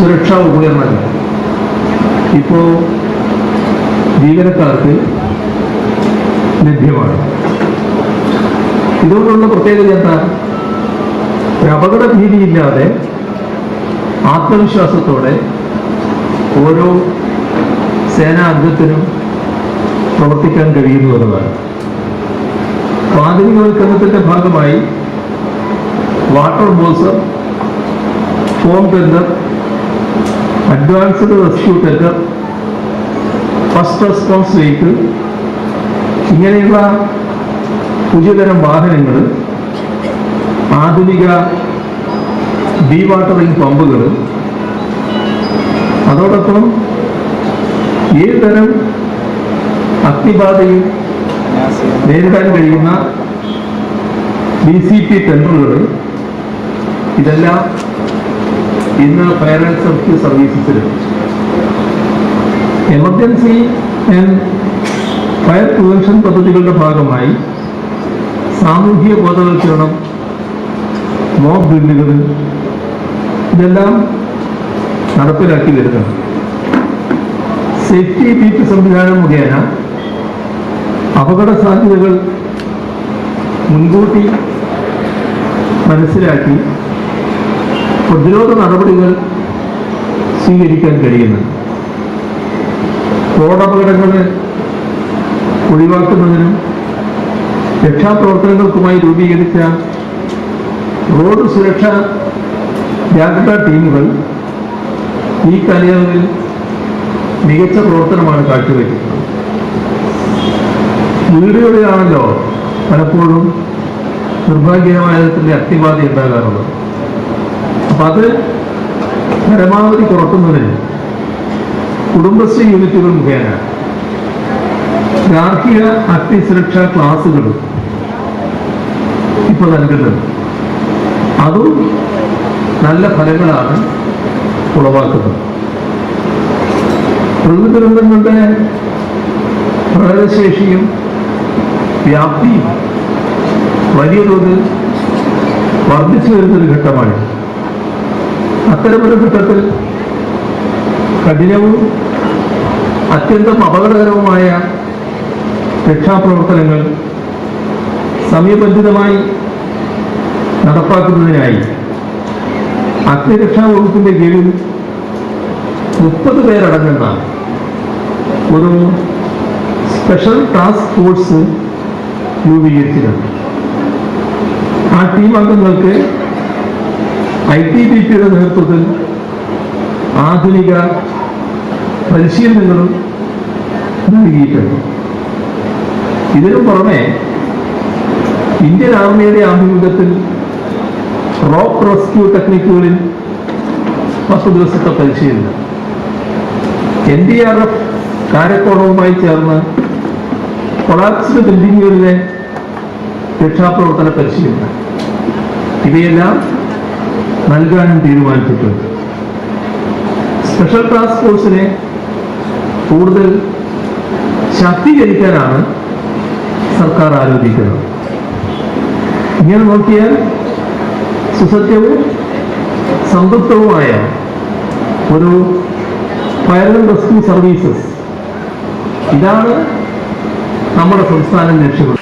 സുരക്ഷാ ഉപകരണങ്ങൾ ഇപ്പോൾ ജീവനക്കാർക്ക് ലഭ്യമാണ്. ഇതുകൊണ്ടുള്ള പ്രത്യേകത എന്താ? ഒരു അപകട ഭീതിയില്ലാതെ ആത്മവിശ്വാസത്തോടെ ഓരോ സേനാ അംഗത്തിനും പ്രവർത്തിക്കാൻ കഴിയുന്നു എന്നതാണ്. അപ്പോൾ ഭാഗമായി water bowser foam tender advanced rescue tender first response vehicle ഇങ്ങനെയുള്ള പുതിയതരം വാഹനങ്ങൾ ആധുനിക ഡീ വാട്ടറിംഗ് പമ്പുകൾ അതോടൊപ്പം ഏത് തരം അഗ്നിബാധയും നേരിടാൻ കഴിയുന്ന ഡി സി പി ടെൻഡറുകൾ ഇതെല്ലാം ഇന്ന് ഫയർ ആൻഡ് സേഫ്റ്റി സർവീസസിൽ എമർജൻസി ആൻഡ് ഫയർ പ്രിവെൻഷൻ പദ്ധതികളുടെ ഭാഗമായി സാമൂഹിക ബോധവൽക്കരണം മോബ് ഡ്രില്ലുകൾ ഇതെല്ലാം നടപ്പിലാക്കി വരുന്നത് സേഫ്റ്റി ബീറ്റ് സംവിധാനം മുഖേന അപകട സാധ്യതകൾ മുൻകൂട്ടി മനസ്സിലാക്കി പ്രതിരോധ നടപടികൾ സ്വീകരിക്കാൻ കഴിയുന്നത് റോഡപകടങ്ങളെ ഒഴിവാക്കുന്നതിനും രക്ഷാപ്രവർത്തനങ്ങൾക്കുമായി രൂപീകരിച്ച റോഡ് സുരക്ഷാ ജാഗ്രതാ ടീമുകൾ ഈ കാലയളവിൽ മികച്ച പ്രവർത്തനമാണ് കാഴ്ചവെക്കുന്നത് വീടുകളിലാണല്ലോ പലപ്പോഴും നിർഭാഗ്യമായ അഗ്നിബാധ ഉണ്ടാകാറുള്ളത്. അപ്പം അത് പരമാവധി കുറക്കുന്നതിന് കുടുംബശ്രീ യൂണിറ്റുകൾ മുഖേന ഗാർഹിക അഗ്നിസുരക്ഷാ ക്ലാസുകൾ ഇപ്പോൾ നൽകുന്നത്. അതും നല്ല ഫലങ്ങളാണ് ഉളവാക്കുന്നത്. പ്രകൃതി ദുരന്തങ്ങളുടെ പ്രകടശേഷിയും വ്യാപ്തിയും വലിയ തോതിൽ വർദ്ധിച്ചു വരുന്നൊരു ഘട്ടമാണ് അത്തരമൊരു ഘട്ടത്തിൽ കഠിനവും അത്യന്തം അപകടകരവുമായ രക്ഷാപ്രവർത്തനങ്ങൾ സമയബന്ധിതമായി നടപ്പാക്കുന്നതിനായി അഗ്നിരക്ഷാ വകുപ്പിന്റെ കീഴിൽ മുപ്പത് പേരടങ്ങുന്ന ഒരു സ്പെഷ്യൽ ടാസ്ക് ഫോഴ്സ് രൂപീകരിച്ചിട്ടുണ്ട്. ആ ടീം അംഗങ്ങൾക്ക് ഐ ടി ബി പിയുടെ നേതൃത്വത്തിൽ ആധുനിക പരിശീലനങ്ങളും നൽകിയിട്ടുണ്ട്. ഇതിനു പുറമെ ഇന്ത്യൻ ആർമിയുടെ ആഭിമുഖ്യത്തിൽ റോക്ക് റെസ്ക്യൂ ടെക്നിക്കുകളിൽ പത്ത് ദിവസത്തെ പരിശീലനം. എൻ ഡി ആർ എഫ് കാരക്കോണവുമായി ചേർന്ന് കൊളാപ്സ്ഡ് ബിൽഡിങ്ങുകളിലെ രക്ഷാപ്രവർത്തന പരിശീലനം. ഇവയെല്ലാം നൽകാനും തീരുമാനിച്ചിട്ടുണ്ട് സ്പെഷ്യൽ ടാസ്ക് ഫോഴ്സിനെ കൂടുതൽ ശാക്തീകരിക്കാനാണ് സർക്കാർ ആലോചിക്കുന്നത്. ഇങ്ങനെ നോക്കിയാൽ സുസത്യവും സംതൃപ്തവുമായ ഒരു ഫയർ ആൻഡ് റെസ്ക്യൂ സർവീസസ് ഇതാണ് നമ്മുടെ സംസ്ഥാനം ലക്ഷ്യമിടുന്നത്.